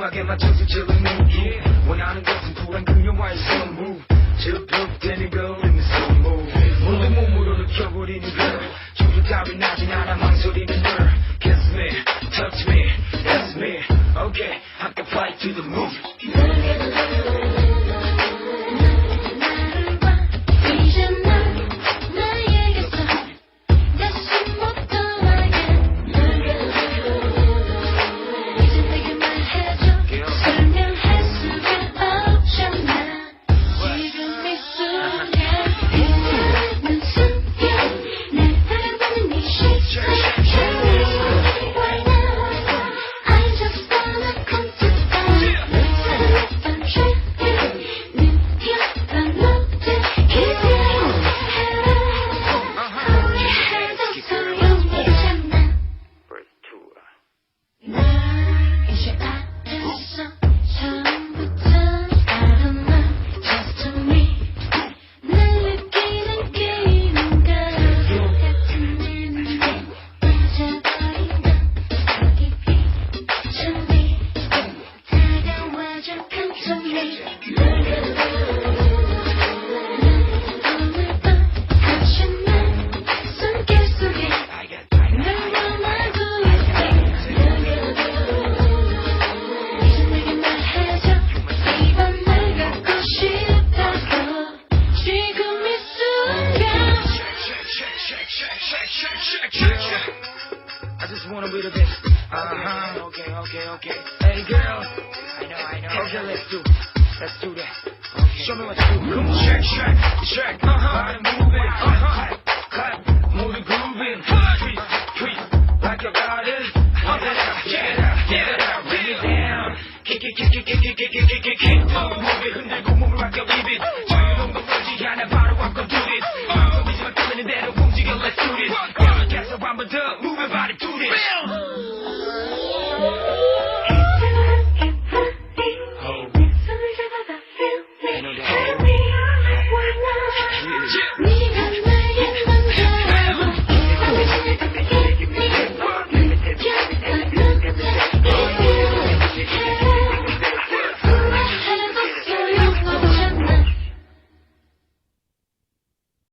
음악에 맞춰서 즐거운 move. 원하는 것은 쿨한 그녀와의 slow move 즐겁되는 걸 in the slow move 모두 몸으로 느껴버리는 I just want a little bit. Uh huh. Okay, okay, okay. Hey, girl. I know, I know. Okay, let's do. Let's do that. Okay. Show me what you do. Come on, shake, shake, shake. Uh huh. Body moving. Uh huh. Clap, move the grooving. Tweet, tweet, like you got it. Uh huh. Get it out, get it out, bring it down. Kick it, kick it, kick it, kick it, kick it, kick. Uh, move it, 흔들고 몸을 맡겨, leave it. Jim.